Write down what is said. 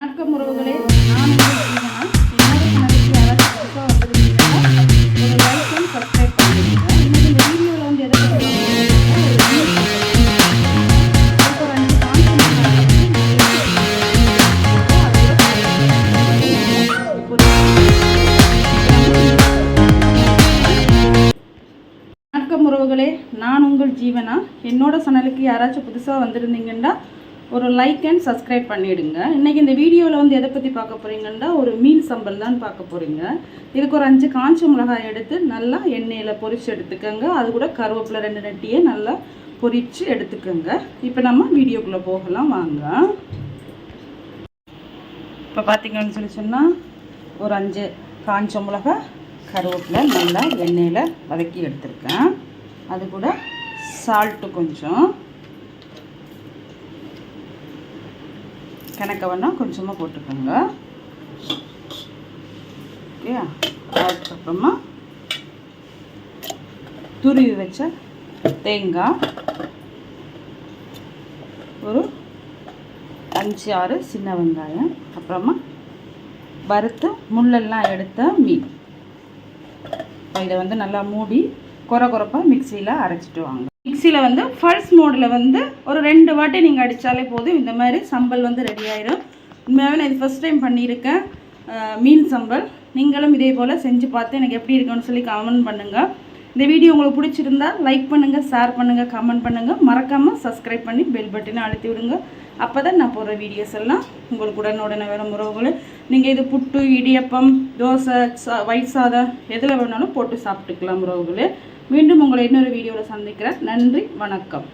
வணக்கம் உறவுகளே. நான் உங்கள் யாராச்சும் ஒரு like பண்ணிடுங்க. இன்னைக்கு இந்த வந்து எதை நான் வணக்கம் உறவுகளே. நான் உங்கள் ஜீவனா? என்னோட சேனலுக்கு யாராச்சும் புதுசாக வந்திருந்தீங்கன்னா ஒரு லைக் அண்ட் சப்ஸ்கிரைப் பண்ணிவிடுங்க இன்றைக்கி இந்த வீடியோவில் வந்து எதை பற்றி பார்க்க போகிறீங்கன்னா ஒரு மீன் சம்பல் தான் பார்க்க போகிறீங்க இதுக்கு ஒரு அஞ்சு காஞ்ச மிளகாய் எடுத்து நல்லா எண்ணெயில் பொரித்து எடுத்துக்கோங்க. அது கூட கருவேப்பிலை ரெண்டு நட்டியை நல்லா பொரித்து எடுத்துக்கோங்க. இப்போ நம்ம வீடியோக்குள்ளே போகலாம். வாங்க. இப்போ பார்த்தீங்கன்னு சொல்லி சொன்னால் ஒரு அஞ்சு காஞ்ச மிளகா கருவேப்பிலை நல்லா எண்ணெயில் வதக்கி எடுத்துருக்கேன். அது கூட சால்ட்டு கொஞ்சம். கணக்க வேணால் கொஞ்சமாக போட்டுக்கோங்க. ஓகேயா அதுக்கப்புறமா துருவி வச்ச தேங்காய் ஒரு அஞ்சு ஆறு சின்ன வெங்காயம் அப்புறமா வறுத்து முள்ளெல்லாம் எடுத்த மீன். இதை வந்து நல்லா மூடி குறை குறைப்பாக மிக்சியில் அரைச்சிட்டு வாங்க. மிக்சியில் வந்து ஃபர்ஸ்ட் மோடில் வந்து ஒரு ரெண்டு வாட்டி நீங்கள் அடித்தாலே போதும். இந்த மாதிரி சம்பல் வந்து ரெடி ஆயிரும். உண்மையாகவே நான் இது ஃபஸ்ட் டைம் பண்ணியிருக்கேன். மீன் சம்பல். நீங்களும் இதே போல் செஞ்சு பார்த்து எனக்கு எப்படி இருக்குன்னு சொல்லி கமெண்ட் பண்ணுங்கள் இந்த வீடியோ உங்களுக்கு பிடிச்சிருந்தா லைக் பண்ணுங்கள் ஷேர் பண்ணுங்கள் கமெண்ட் பண்ணுங்கள் மறக்காமல் சப்ஸ்கிரைப் பண்ணி பெல் பட்டனை அழுத்தி விடுங்க. அப்போ தான் நான் போடுற வீடியோஸ் எல்லாம் உங்களுக்கு உடனுடனே வரும். உறவுகள் நீங்கள் இது புட்டு இடியப்பம் தோசை சா ஒயிட் சாதம் எதில் வேணாலும் போட்டு சாப்பிட்டுக்கலாம் உறவுகளே. மீண்டும் உங்களை இன்னொரு வீடியோவில் சந்திக்கிறேன். நன்றி வணக்கம்.